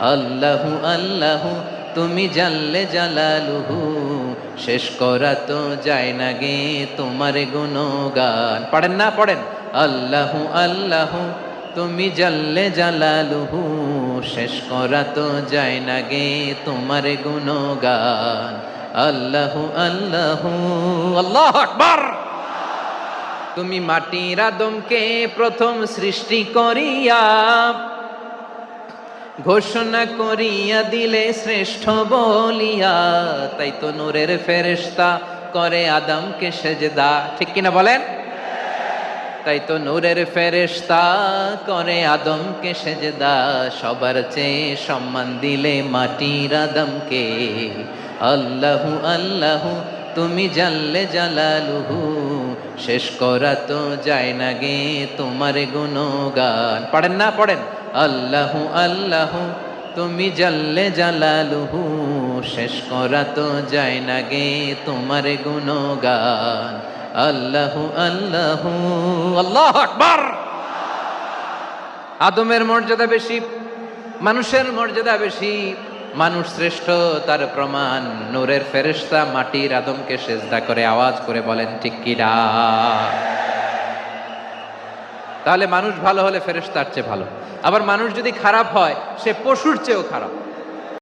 আল্লাহু আল্লাহু, তুমি জানলে জালালুহু। শেষ করা তো যায় না গে তোমার গুণগান। পড়েন না, পড়েন। আল্লাহু আল্লাহু, তুমি জানলে জালালুহু। শেষ করা তো যায় না গে তোমার গুণগান। আল্লাহু আল্লাহু, আল্লাহ আকবার। তুমি মাটির আদমকে প্রথম সৃষ্টি করিয়া ঘোষণা করিয়া দিলে শ্রেষ্ঠ বলিয়া, তাই তো নূরের ফেরেশতা করে আদমকে সেজদা। ঠিক কিনা বলেন? তাই তো নূরের ফেরেশতা করে আদমকে সেজদা। সবার চেয়ে সম্মান দিলে মাটির আদমকে। আল্লাহু আল্লাহু, তুমি জানলে জালালুহু। শেষ করা তো যায় না গে তোমার গুণগান। পড়েন না, পড়েন। আল্লাহু আল্লাহু, তুমি জানলে জালালুহু, শেষ করা তো যায় না গে তোমার গুণগান। আল্লাহু আল্লাহু। আল্লাহ আকবার! আদমের মর্যাদা বেশি, মানুষের মর্যাদা বেশি, মানুষ শ্রেষ্ঠ তার প্রমাণ। নূরের ফেরেশতা মাটির আদমকে সেজদা করে আওয়াজ করে বলেন, ঠিক কিরা তাহলে মানুষ ভালো হলে ফেরেস্তার চেয়ে ভালো। আবার মানুষ যদি খারাপ হয়, সে পশুর চেয়েও খারাপ।